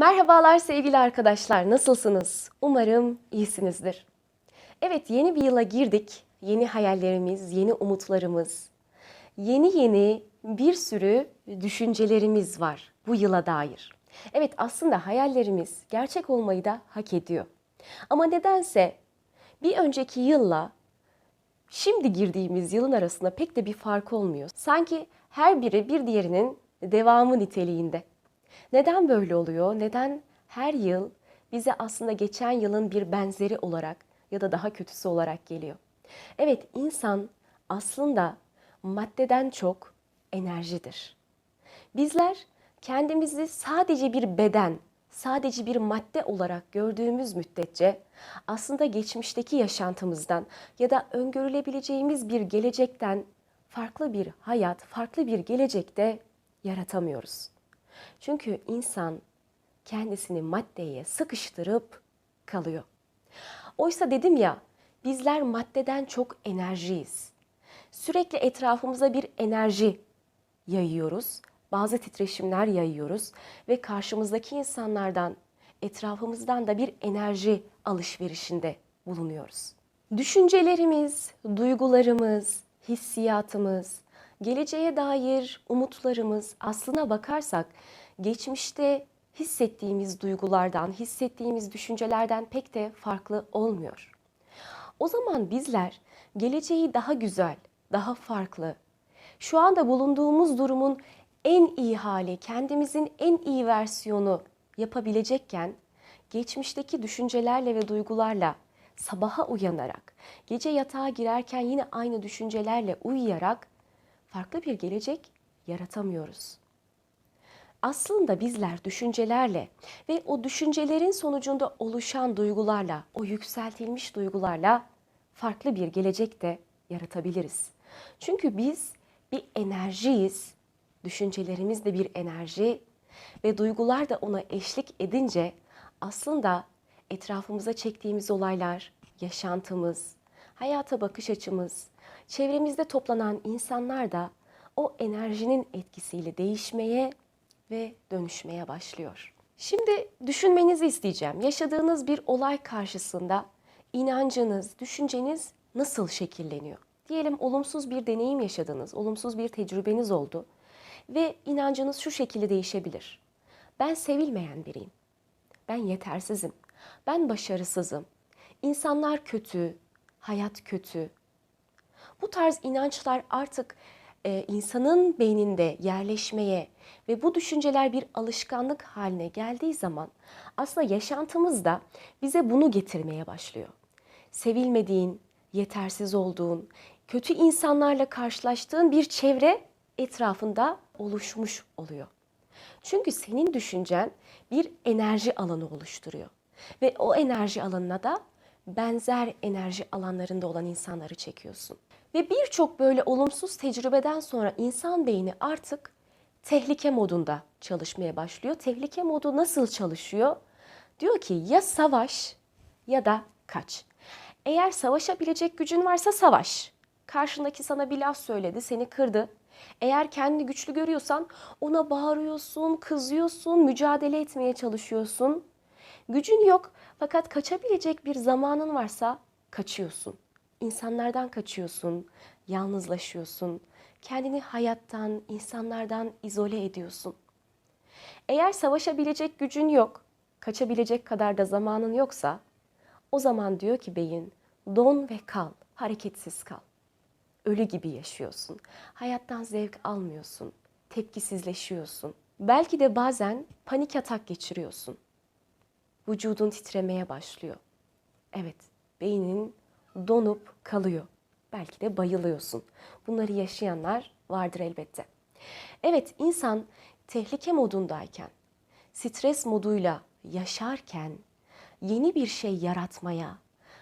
Merhabalar sevgili arkadaşlar, nasılsınız? Umarım iyisinizdir. Evet, yeni bir yıla girdik. Yeni hayallerimiz, yeni umutlarımız, yeni yeni bir sürü düşüncelerimiz var bu yıla dair. Evet, aslında hayallerimiz gerçek olmayı da hak ediyor. Ama nedense bir önceki yılla şimdi girdiğimiz yılın arasında pek de bir fark olmuyor. Sanki her biri bir diğerinin devamı niteliğinde. Neden böyle oluyor? Neden her yıl bize aslında geçen yılın bir benzeri olarak ya da daha kötüsü olarak geliyor? Evet, insan aslında maddeden çok enerjidir. Bizler kendimizi sadece bir beden, sadece bir madde olarak gördüğümüz müddetçe aslında geçmişteki yaşantımızdan ya da öngörülebileceğimiz bir gelecekten farklı bir hayat, farklı bir gelecekte yaratamıyoruz. Çünkü insan kendisini maddeye sıkıştırıp kalıyor. Oysa dedim ya, bizler maddeden çok enerjiyiz. Sürekli etrafımıza bir enerji yayıyoruz. Bazı titreşimler yayıyoruz ve karşımızdaki insanlardan, etrafımızdan da bir enerji alışverişinde bulunuyoruz. Düşüncelerimiz, duygularımız, hissiyatımız, geleceğe dair umutlarımız aslına bakarsak geçmişte hissettiğimiz duygulardan, hissettiğimiz düşüncelerden pek de farklı olmuyor. O zaman bizler geleceği daha güzel, daha farklı, şu anda bulunduğumuz durumun en iyi hali, kendimizin en iyi versiyonu yapabilecekken geçmişteki düşüncelerle ve duygularla sabaha uyanarak, gece yatağa girerken yine aynı düşüncelerle uyuyarak farklı bir gelecek yaratamıyoruz. Aslında bizler düşüncelerle ve o düşüncelerin sonucunda oluşan duygularla, o yükseltilmiş duygularla farklı bir gelecek de yaratabiliriz. Çünkü biz bir enerjiyiz, düşüncelerimiz de bir enerji ve duygular da ona eşlik edince aslında etrafımıza çektiğimiz olaylar, yaşantımız, hayata bakış açımız, çevremizde toplanan insanlar da o enerjinin etkisiyle değişmeye ve dönüşmeye başlıyor. Şimdi düşünmenizi isteyeceğim. Yaşadığınız bir olay karşısında inancınız, düşünceniz nasıl şekilleniyor? Diyelim olumsuz bir deneyim yaşadınız, olumsuz bir tecrübeniz oldu ve inancınız şu şekilde değişebilir. Ben sevilmeyen biriyim. Ben yetersizim. Ben başarısızım. İnsanlar kötü, hayat kötü. Bu tarz inançlar artık e, insanın beyninde yerleşmeye ve bu düşünceler bir alışkanlık haline geldiği zaman aslında yaşantımızda bize bunu getirmeye başlıyor. Sevilmediğin, yetersiz olduğun, kötü insanlarla karşılaştığın bir çevre etrafında oluşmuş oluyor. Çünkü senin düşüncen bir enerji alanı oluşturuyor. Ve o enerji alanına da benzer enerji alanlarında olan insanları çekiyorsun. Ve birçok böyle olumsuz tecrübeden sonra insan beyni artık tehlike modunda çalışmaya başlıyor. Tehlike modu nasıl çalışıyor? Diyor ki ya savaş ya da kaç. Eğer savaşabilecek gücün varsa savaş. Karşındaki sana bir laf söyledi, seni kırdı. Eğer kendini güçlü görüyorsan ona bağırıyorsun, kızıyorsun, mücadele etmeye çalışıyorsun. Gücün yok fakat kaçabilecek bir zamanın varsa kaçıyorsun. İnsanlardan kaçıyorsun, yalnızlaşıyorsun. Kendini hayattan, insanlardan izole ediyorsun. Eğer savaşabilecek gücün yok, kaçabilecek kadar da zamanın yoksa o zaman diyor ki beyin don ve kal, hareketsiz kal. Ölü gibi yaşıyorsun. Hayattan zevk almıyorsun. Tepkisizleşiyorsun. Belki de bazen panik atak geçiriyorsun. Vücudun titremeye başlıyor. Evet, beynin donup kalıyor. Belki de bayılıyorsun. Bunları yaşayanlar vardır elbette. Evet, insan tehlike modundayken, stres moduyla yaşarken yeni bir şey yaratmaya,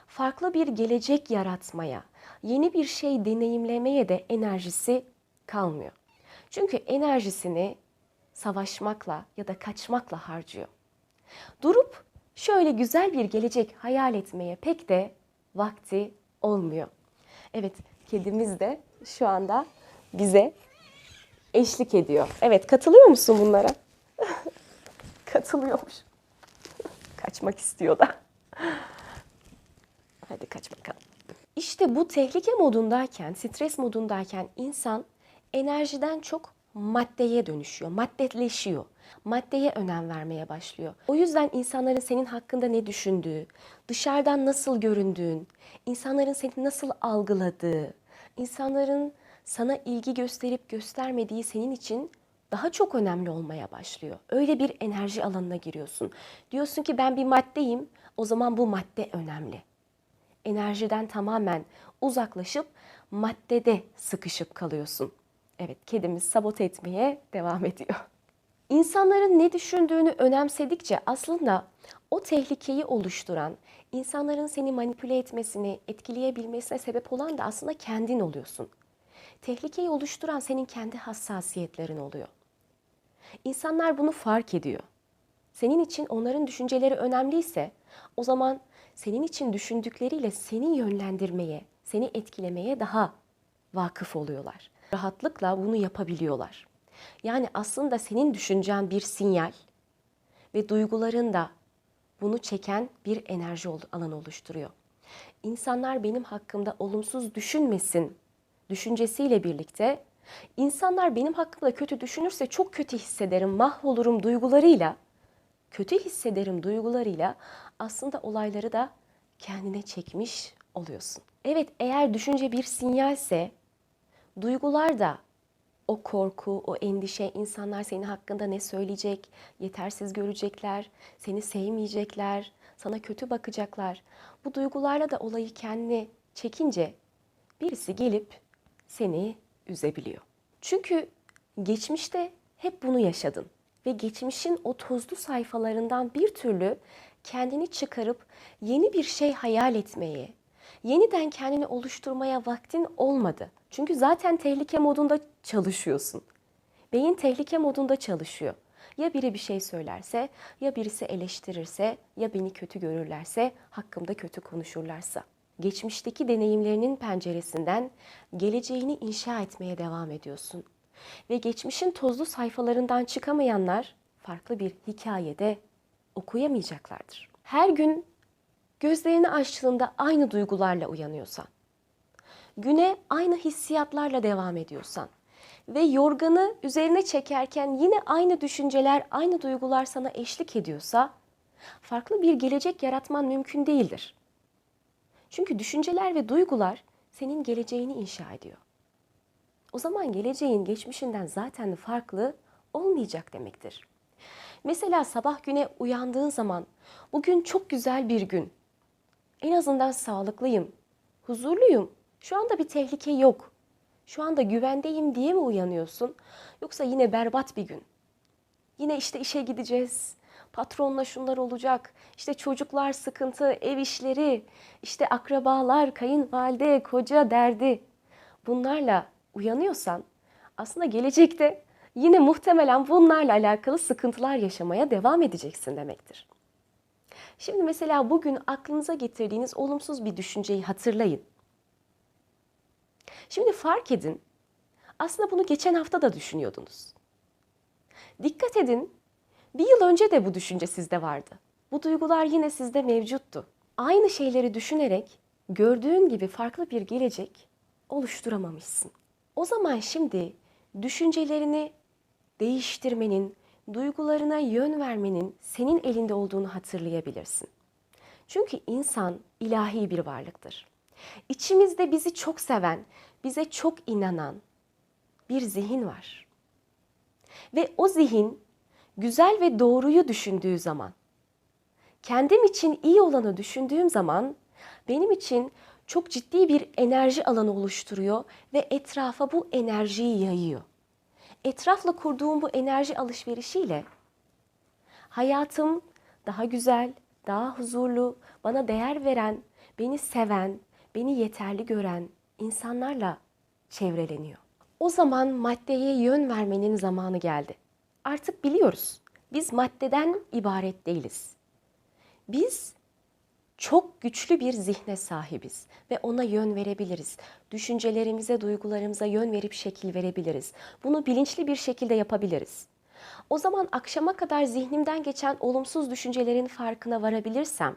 farklı bir gelecek yaratmaya, yeni bir şey deneyimlemeye de enerjisi kalmıyor. Çünkü enerjisini savaşmakla ya da kaçmakla harcıyor. Durup şöyle güzel bir gelecek hayal etmeye pek de vakti olmuyor. Evet, kedimiz de şu anda bize eşlik ediyor. Evet, katılıyor musun bunlara? Katılıyormuş. Kaçmak istiyor da. Hadi kaç bakalım. İşte bu tehlike modundayken, stres modundayken insan enerjiden çok maddeye dönüşüyor, maddeleşiyor. Maddeye önem vermeye başlıyor. O yüzden insanların senin hakkında ne düşündüğü, dışarıdan nasıl göründüğün, insanların seni nasıl algıladığı, insanların sana ilgi gösterip göstermediği senin için daha çok önemli olmaya başlıyor. Öyle bir enerji alanına giriyorsun. Diyorsun ki ben bir maddeyim, o zaman bu madde önemli enerjiden tamamen uzaklaşıp maddede sıkışıp kalıyorsun. Evet, kedimiz sabote etmeye devam ediyor. İnsanların ne düşündüğünü önemsedikçe aslında o tehlikeyi oluşturan, insanların seni manipüle etmesini, etkileyebilmesine sebep olan da aslında kendin oluyorsun. Tehlikeyi oluşturan senin kendi hassasiyetlerin oluyor. İnsanlar bunu fark ediyor. Senin için onların düşünceleri önemliyse o zaman senin için düşündükleriyle seni yönlendirmeye, seni etkilemeye daha vakıf oluyorlar. Rahatlıkla bunu yapabiliyorlar. Yani aslında senin düşüncen bir sinyal ve duyguların da bunu çeken bir enerji alanı oluşturuyor. İnsanlar benim hakkımda olumsuz düşünmesin düşüncesiyle birlikte insanlar benim hakkımda kötü düşünürse çok kötü hissederim, mahvolurum duygularıyla kötü hissederim duygularıyla aslında olayları da kendine çekmiş oluyorsun. Evet eğer düşünce bir sinyalse duygular da o korku, o endişe, insanlar senin hakkında ne söyleyecek, yetersiz görecekler, seni sevmeyecekler, sana kötü bakacaklar. Bu duygularla da olayı kendine çekince birisi gelip seni üzebiliyor. Çünkü geçmişte hep bunu yaşadın ve geçmişin o tozlu sayfalarından bir türlü kendini çıkarıp yeni bir şey hayal etmeye, yeniden kendini oluşturmaya vaktin olmadı. Çünkü zaten tehlike modunda çalışıyorsun. Beyin tehlike modunda çalışıyor. Ya biri bir şey söylerse, ya birisi eleştirirse, ya beni kötü görürlerse, hakkımda kötü konuşurlarsa. Geçmişteki deneyimlerinin penceresinden geleceğini inşa etmeye devam ediyorsun. Ve geçmişin tozlu sayfalarından çıkamayanlar farklı bir hikayede okuyamayacaklardır. Her gün gözlerini açtığında aynı duygularla uyanıyorsan, güne aynı hissiyatlarla devam ediyorsan ve yorganı üzerine çekerken yine aynı düşünceler, aynı duygular sana eşlik ediyorsa farklı bir gelecek yaratman mümkün değildir. Çünkü düşünceler ve duygular senin geleceğini inşa ediyor. O zaman geleceğin geçmişinden zaten farklı olmayacak demektir. Mesela sabah güne uyandığın zaman bugün çok güzel bir gün. En azından sağlıklıyım, huzurluyum. Şu anda bir tehlike yok. Şu anda güvendeyim diye mi uyanıyorsun? Yoksa yine berbat bir gün. Yine işte işe gideceğiz. Patronla şunlar olacak. İşte çocuklar sıkıntı, ev işleri, işte akrabalar, kayınvalide, koca derdi. Bunlarla uyanıyorsan aslında gelecekte yine muhtemelen bunlarla alakalı sıkıntılar yaşamaya devam edeceksin demektir. Şimdi mesela bugün aklınıza getirdiğiniz olumsuz bir düşünceyi hatırlayın. Şimdi fark edin. Aslında bunu geçen hafta da düşünüyordunuz. Dikkat edin. Bir yıl önce de bu düşünce sizde vardı. Bu duygular yine sizde mevcuttu. Aynı şeyleri düşünerek gördüğün gibi farklı bir gelecek oluşturamamışsın. O zaman şimdi düşüncelerini değiştirmenin, duygularına yön vermenin senin elinde olduğunu hatırlayabilirsin. Çünkü insan ilahi bir varlıktır. İçimizde bizi çok seven, bize çok inanan bir zihin var. Ve o zihin güzel ve doğruyu düşündüğü zaman, kendim için iyi olanı düşündüğüm zaman benim için çok ciddi bir enerji alanı oluşturuyor ve etrafa bu enerjiyi yayıyor. Etrafla kurduğum bu enerji alışverişiyle hayatım daha güzel, daha huzurlu, bana değer veren, beni seven, beni yeterli gören insanlarla çevreleniyor. O zaman maddeye yön vermenin zamanı geldi. Artık biliyoruz. Biz maddeden ibaret değiliz. Biz çok güçlü bir zihne sahibiz ve ona yön verebiliriz. Düşüncelerimize, duygularımıza yön verip şekil verebiliriz. Bunu bilinçli bir şekilde yapabiliriz. O zaman akşama kadar zihnimden geçen olumsuz düşüncelerin farkına varabilirsem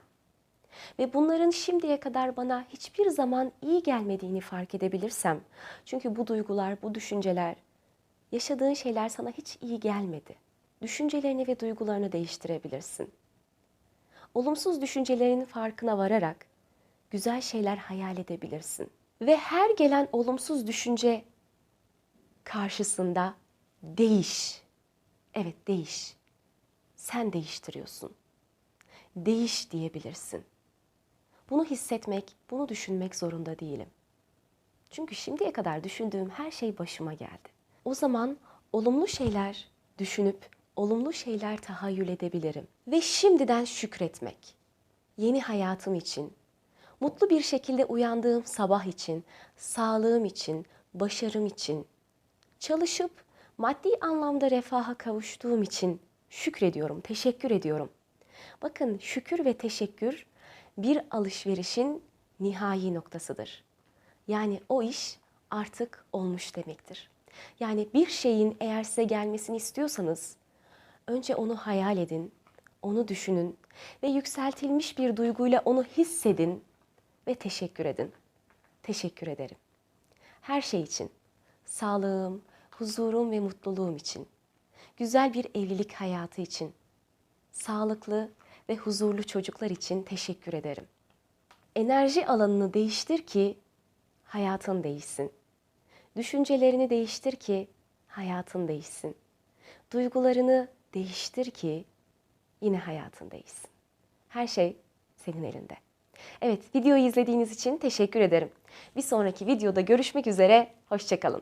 ve bunların şimdiye kadar bana hiçbir zaman iyi gelmediğini fark edebilirsem, çünkü bu duygular, bu düşünceler, yaşadığın şeyler sana hiç iyi gelmedi. Düşüncelerini ve duygularını değiştirebilirsin. Olumsuz düşüncelerin farkına vararak güzel şeyler hayal edebilirsin. Ve her gelen olumsuz düşünce karşısında değiş. Evet değiş. Sen değiştiriyorsun. Değiş diyebilirsin. Bunu hissetmek, bunu düşünmek zorunda değilim. Çünkü şimdiye kadar düşündüğüm her şey başıma geldi. O zaman olumlu şeyler düşünüp olumlu şeyler tahayyül edebilirim ve şimdiden şükretmek. Yeni hayatım için, mutlu bir şekilde uyandığım sabah için, sağlığım için, başarım için, çalışıp maddi anlamda refaha kavuştuğum için şükrediyorum, teşekkür ediyorum. Bakın şükür ve teşekkür bir alışverişin nihai noktasıdır. Yani o iş artık olmuş demektir. Yani bir şeyin eğer size gelmesini istiyorsanız önce onu hayal edin, onu düşünün ve yükseltilmiş bir duyguyla onu hissedin ve teşekkür edin. Teşekkür ederim. Her şey için, sağlığım, huzurum ve mutluluğum için, güzel bir evlilik hayatı için, sağlıklı ve huzurlu çocuklar için teşekkür ederim. Enerji alanını değiştir ki hayatın değişsin. Düşüncelerini değiştir ki hayatın değişsin. Duygularını değiştir ki yine hayatın değişsin. Her şey senin elinde. Evet, videoyu izlediğiniz için teşekkür ederim. Bir sonraki videoda görüşmek üzere, hoşçakalın.